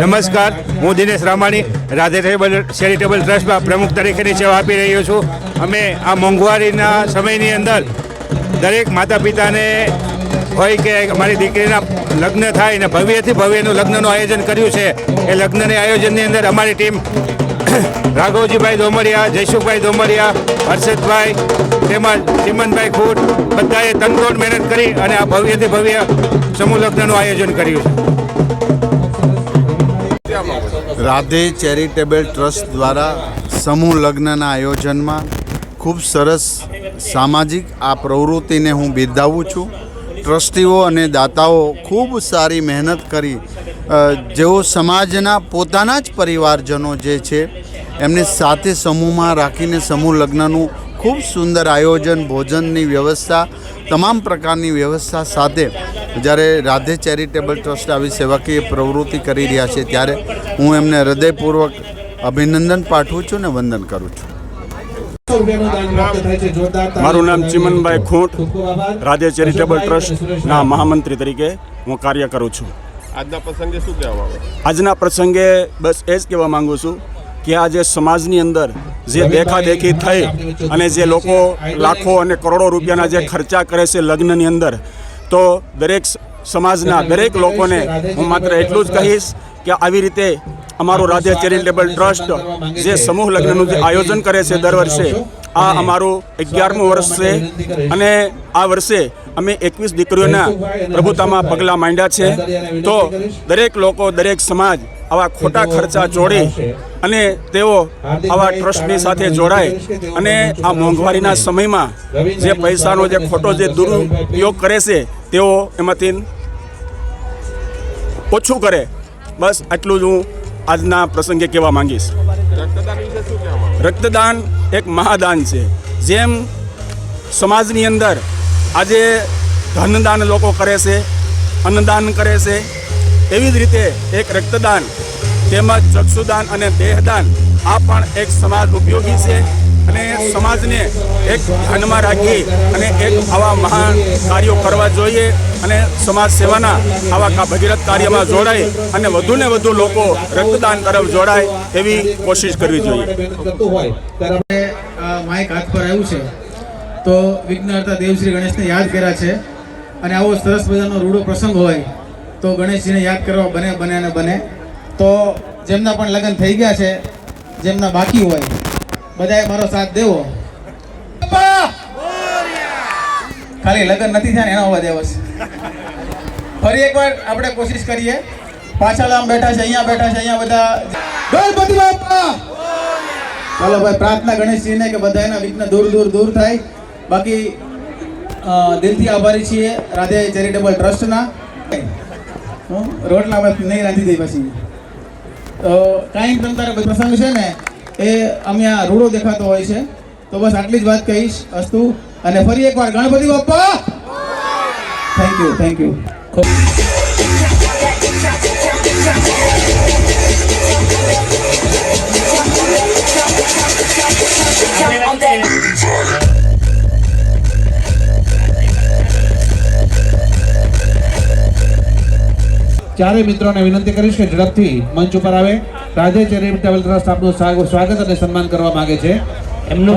નમસ્કાર, હું Dinesh Ramani Radhe table charitable ટ્રસ્ટમાં પ્રમુખ તરીકેની સેવા આપી રહ્યો છું. અમે આ મોંઘવારીના સમયની અંદર દરેક માતા પિતાને હોય કે અમારી દીકરીના લગ્ન થાય ને ભવ્યથી ભવ્યનું લગ્નનું આયોજન કર્યું છે, એ લગ્નની આયોજનની અંદર અમારી ટીમ રાઘવજીભાઈ દોમરિયા, જયસુખભાઈ દોમરિયા, હર્ષદભાઈ તેમજ ચિમનભાઈ ખૂટ બધાએ તનતોડ મહેનત કરી અને આ ભવ્યથી ભવ્ય સમૂહ લગ્નનું આયોજન કર્યું છે. રાધે ચેરિટેબલ ટ્રસ્ટ દ્વારા સમૂહ લગ્નના આયોજનમાં ખૂબ સરસ સામાજિક આ પ્રવૃત્તિને હું બિરદાવું છું. ટ્રસ્ટીઓ અને દાતાઓ ખૂબ સારી મહેનત કરી જેઓ સમાજના પોતાના જ પરિવારજનો જે છે, એમને સાથે સમૂહમાં રાખીને સમૂહ લગ્નનું ખૂબ સુંદર આયોજન ભોજનની વ્યવસ્થા તમામ પ્રકારની વ્યવસ્થા સાથે જ્યારે રાધે ચેરિટેબલ ટ્રસ્ટ આવી સેવાકીય પ્રવૃત્તિ કરી રહ્યા છે ત્યારે હું એમને હૃદયપૂર્વક અભિનંદન પાઠવું છું ને વંદન કરું છું મારું નામ ચિમનભાઈ ખૂંટ. રાધે ચેરિટેબલ ટ્રસ્ટના મહામંત્રી તરીકે હું કાર્ય કરું છું આજના પ્રસંગે શું કહેવા આજના પ્રસંગે બસ એ જ કહેવા માગું છું કે આજે સમાજની અંદર જે દેખાદેખી થઈ અને જે લોકો લાખો અને કરોડો રૂપિયાના જે ખર્ચા કરે છે લગ્નની અંદર તો દરેક સમાજના દરેક લોકોને હું માત્ર એટલું જ કહીશ કે આવી રીતે અમારું રાજ્ય ચેરિટેબલ ટ્રસ્ટ જે સમૂહ લગ્નનું જે આયોજન કરે છે દર વર્ષે આ અમારું અગિયારમું વર્ષ છે અને આ વર્ષે અમે એકવીસ દીકરીઓના પ્રભુતામાં પગલાં માંડ્યા છે. તો દરેક લોકો દરેક સમાજ આવા ખોટા ખર્ચા જોડી અને તેઓ આવા ટ્રસ્ટની સાથે જોડાય અને આ મોંઘવારીના સમયમાં જે પૈસાનો જે ખોટો જે દુરુપયોગ કરે છે, તેઓ એમાંથી ઓછું કરે. બસ આટલું જ હું આજના પ્રસંગે કહેવા માંગીશ. રક્તદાન એક મહાદાન છે. જેમ સમાજની અંદર આજે ધનદાન લોકો કરે છે, અન્નદાન કરે છે એવી જ રીતે એક રક્તદાન, તેમજ ચક્ષુદાન અને દેહદાન, આ પણ એક સમાજ ઉપયોગી છે અને સમાજને એક ધ્યાનમાં રાખી અને એક આવા મહાન કાર્યો કરવા જોઈએ અને સમાજ સેવાના આવા ભગીરથ કાર્યમાં જોડાય અને વધુને વધુ લોકો રક્તદાન તરફ જોડાય એવી કોશિશ કરવી જોઈએ. માઇક હાથ પર આવ્યું છે. તો વિઘ્નહર્તા દેવશ્રી ગણેશને યાદ કર્યા છે. અને આવો સરસ મજાનો રૂડો પ્રસંગ હોય તો ગણેશજીને યાદ કરવા બને બને અને બને. તો જેમના પણ લગ્ન થઈ ગયા છે, જેમના બાકી હોય, બધાએ મારો સાથ દેવો. ખાલી લગ્ન નથી થયા ને એનો અવાજ આવ્યો છે. ફરી એકવાર આપણે કોશિશ કરીએ. પાછળ આમ બેઠા છે, અહીંયા બેઠા છે, અહીંયા બધા. ગણપતિ બાપા! ચાલો ભાઈ, પ્રાર્થના ગણેશજીને કે બધા એના વિઘ્ન દૂર દૂર દૂર થાય. બાકી દિલથી આભારી છીએ. રાધે ચેરિટેબલ ટ્રસ્ટના. હું રોટલા બસ નહીં રાંધી દઈ પછી. તો કાંઈક તમ તારે પ્રસંગ છે ને, એ અમે આ રૂડો દેખાતો હોય છે, તો બસ આટલી જ વાત કહીશ, અસ્તુ, અને ફરી એકવાર Ganpati Bappa! Thank you thank you ચારે મિત્રોને વિનંતી કરીશ કે ઝડપથી મંચ ઉપર આવે. રાજે ચેરિટેબલ ટ્રસ્ટ આપનું સ્વાગત અને સન્માન કરવા માંગે છે. એમનું